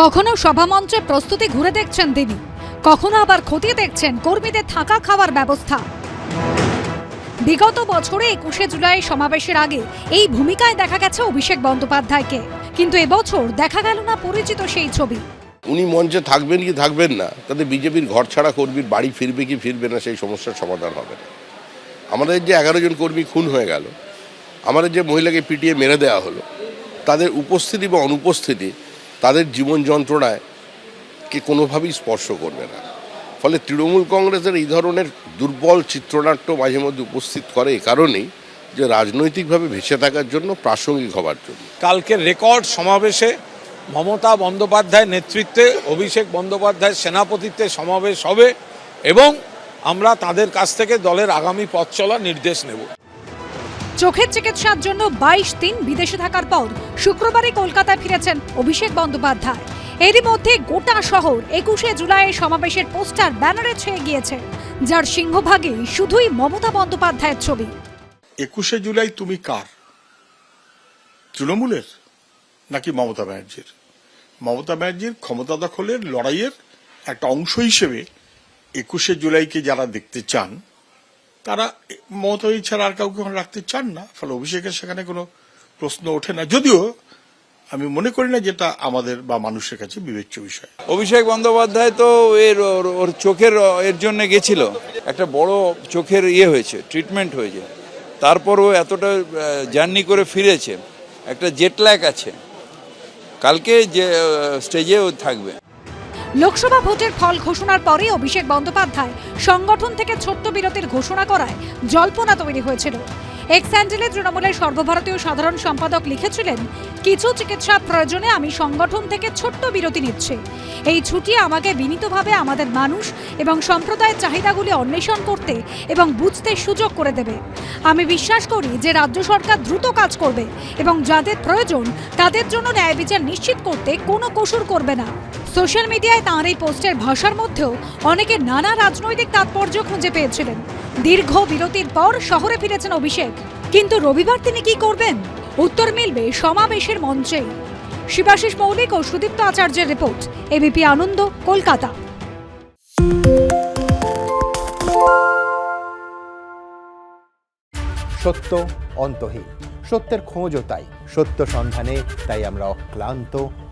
কখনো সভামঞ্চে প্রস্তুতি ঘুরে দেখছেন তিনি কখনো আবার খতিয়ে দেখছেন কর্মীদের থাকা খাওয়ার ব্যবস্থা। বিগত বছরে একুশে জুলাই সমাবেশের আগে এই ভূমিকায় দেখা গেছে অভিষেক বন্দ্যোপাধ্যায়কে। কিন্তু এবছর দেখা গেল না পরিচিত সেই ছবি। উনি মঞ্চে থাকবেন কি থাকবেন না, তাতে বিজেপির ঘর ছাড়া কর্মীর বাড়ি ফিরবে কি ফিরবে না সেই সমস্যার সমাধান হবে না। আমাদের যে এগারো জন কর্মী খুন হয়ে গেল, আমাদের যে মহিলাকে পিটিয়ে মেরে দেওয়া হলো, তাদের উপস্থিতি বা অনুপস্থিতি তাদের জীবন যন্ত্রণায় কে কোনোভাবেই স্পর্শ করবে না। ফলে তৃণমূল কংগ্রেসের এই ধরনের দুর্বল চিত্রনাট্য মাঝে মধ্যে উপস্থিত করে এ কারণেই যে রাজনৈতিকভাবে ভেসে থাকার জন্য প্রাসঙ্গিক হবার জন্য। কালকের রেকর্ড সমাবেশে মমতা বন্দ্যোপাধ্যায়ের নেতৃত্বে, অভিষেক বন্দ্যোপাধ্যায়ের সেনাপতিত্বে সমাবেশ হবে এবং আমরা তাদের কাছ থেকে দলের আগামী পথ চলার নির্দেশ নেব। চোখের চিকিৎসার জন্য বাইশ দিন বিদেশে থাকার পর শুক্রবারই কলকাতায় ফিরেছেন অভিষেক বন্দ্যোপাধ্যায়। এরই মধ্যে গোটা শহর একুশে জুলাইয়ের সমাবেশের পোস্টার ব্যানারে ছেয়ে গিয়েছে, যার সিংহভাগে শুধুই মমতা বন্দ্যোপাধ্যায়ের ছবি। একুশে জুলাই তুমি কার? তৃণমূলের নাকি মমতা ব্যানার্জির? মমতা ব্যানার্জির ক্ষমতা দখলের লড়াইয়ের একটা অংশ হিসেবে একুশে জুলাইকে যারা দেখতে চান তারা মমতা ছাড়া আর কাউকে রাখতে চান না। ফলে অভিষেকের সেখানে কোনো প্রশ্ন ওঠে না। যদিও আমি মনে করি না যেটা আমাদের বা মানুষের কাছে বিবেচ্য বিষয়। অভিষেক বন্দ্যোপাধ্যায় তো এর, ওর- চোখের, এর জন্য গেছিল। একটা বড় চোখের ইয়ে হয়েছে ট্রিটমেন্ট হয়েছে। তারপর ও এতটা জার্নি করে ফিরেছে। একটা জেটল্যাক আছে। কালকে যে স্টেজেও থাকবে। লোকসভা ভোটের ফল ঘোষণার পরে অভিষেক বন্দ্যোপাধ্যায় সংগঠন থেকে ছোট্ট বিরতির ঘোষণা করায় জল্পনা তৈরি হয়েছিল। এক্স হ্যান্ডেলে তৃণমূলের সর্বভারতীয় সাধারণ সম্পাদক লিখেছিলেন, কিছু চিকিৎসা প্রয়োজনে আমি সংগঠন থেকে ছোট্ট বিরতি নিচ্ছি। এই ছুটি আমাকে বিনীতভাবে আমাদের মানুষ এবং সম্প্রদায়ের চাহিদাগুলি অন্বেষণ করতে এবং বুঝতে সুযোগ করে দেবে। আমি বিশ্বাস করি যে রাজ্য সরকার দ্রুত কাজ করবে এবং যাদের প্রয়োজন তাদের জন্য ন্যায় বিচার নিশ্চিত করতে কোনো কসুর করবে না। সোশ্যাল মিডিয়ায় তাঁর এই পোস্টের ভাষার মধ্যেও অনেকে নানা রাজনৈতিক তাৎপর্য খুঁজে পেয়েছিলেন। দীর্ঘ বিরতির পর শহরে ফিরেছেন অভিষেক। কিন্তু রবিবার তিনি কি করবেন? উত্তর মিলবে সমাবেশের মঞ্চেই শিবাশিস মৌলিক ও সুদীপ্ত আচার্যের রিপোর্ট, এবিপি আনন্দ, কলকাতা। সত্য অন্তহীন। সত্যের খোঁজও তাই। সত্য সন্ধানে তাই আমরা অক্লান্ত।